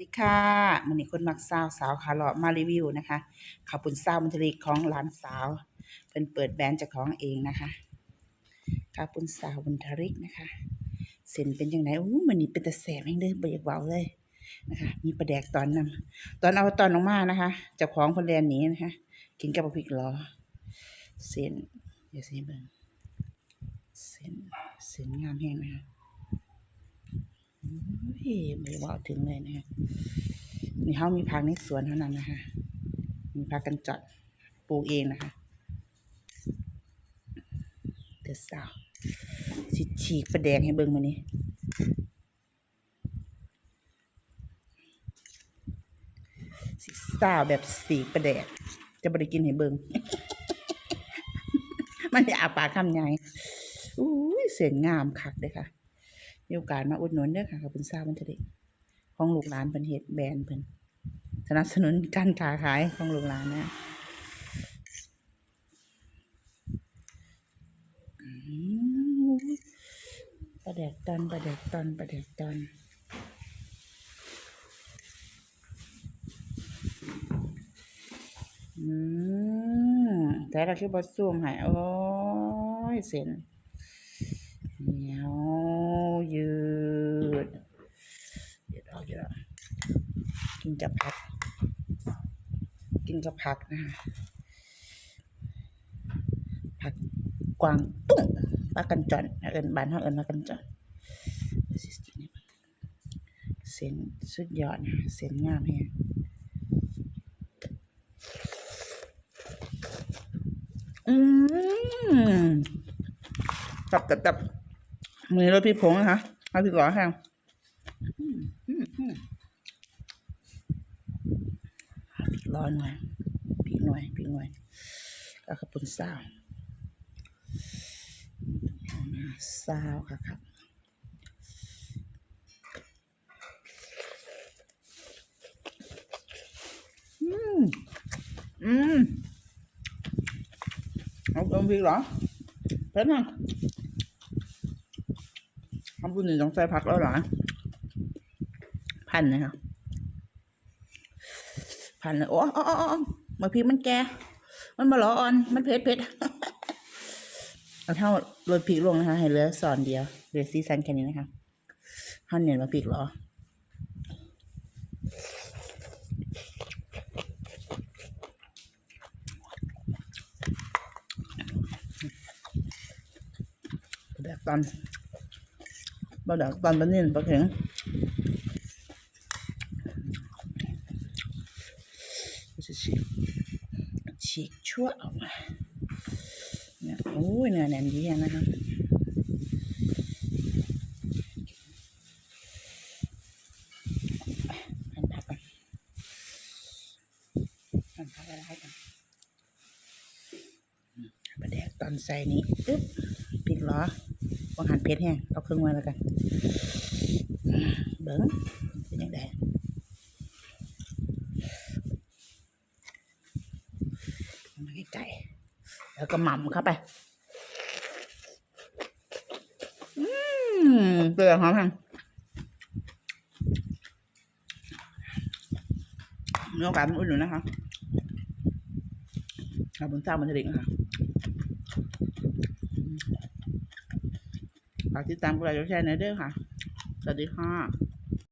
ดีค่ะมันนี้คนมักสาวสาวขาหล่อมารีวิวนะคะข้าปุ้นซาวมันทะเลของหลานสาวเป็นเปิดแบรนด์จากของเองนะคะข้าปุ้นซาวบุญทริกนะคะ เส้นเป็นยังไงโอ้มันนี่เป็นตะแสบแห่งเด้อบ่อยากเบาเลยนะคะ มีปลาแดกตอนนำตอนเอาตอนออกมานะคะจ้าของคนแลนหนี้นะคะ กินกับพริกหรอเส้นเดี๋ยวสิเบิ่งเส้นเส้นงามแห้งนะคะ ไม่ว่าถึงเลยนะฮะนี่เขามีพักในสวนเท่านั้นนะคะ มีพักกันจอดปลูกเองนะคะเดือดสาวสิฉีกประแดงให้เบิ่งมานี่สิสาวแบบสีกประแดก จะบริกินให้เบิ่งมันจะอาปากคำใหญ่อุ้ยเสียงงามคักเลยค่ะ มีโอกาสมาอุดหนุนเด้อค่ะขอบคุณทราบมันจะได้ของลูกหลานเพิ่นเฮ็ดแบรนด์เพิ่นสนับสนุนการค้าขายของลูกหลานนะอืมปลาแดกตอนปลาแดกตอนปลาแดกตอนอืมแต่เราคือบอซูมให้โอ้ยเส้นเหนียว ยืดยืดออกยืดออกกินกับผัก กินกับผักนะคะผักกวางตุ้งปลากันจอนเอินบ้านเขาเอินปลากันจอนเส้นสุดยอดเส้นงามแฮงอืมจับจับจับ มือรถพี่พงนะคะเอาพี่ก่อแห้งอืมอืมอืมเอาพริกร้อนหน่อยพริกหน่อยพริกหน่อยแล้วก็ปุ่นซาวซาวค่ะครับอืมอืมเอาเอาพริกเหรอเผ็ดมาก ทำบุญหนึ่งต้องใส่ผักแล้วหรอพันนะคะพันเลยโอ้โอ้โอ้มาพริกมันแก่มันมาหลออ่อนมันเผ็ดเผ็ดเอาเท่าโรยพริกลงนะคะ ให้เหลือสอนเดียวเหลือซีซันแค่นี้นะคะห้าเนียนมาพริกหรอแดกตอน บ่แดกตอนบะนิ่นปลาเข็งจะฉีกฉีกชั่วออกมาเนี่ยโอ้ยเนื้อแน่นดีอะนะคะหั่นผักก่อนหั่นผักอะไรก่อนปลาแดกตอนใส่นี้ปึ๊บพริกเหรองหันเพชรแห้งเอาเครื่องมาแล้วกันเบิ้งเป็นยังไงเอามาใกล้ๆแล้วก็หม่ำเข้าไป อืมเปลือกหอมแห้งมีโอกาสมาอุ่นหนุนนะคะขอบคุณเจ้ามันจะดิ่งค่ะ ฝากติดตามกดไลค์กดแชร์หน่อยเด้อค่ะ สวัสดีค่ะ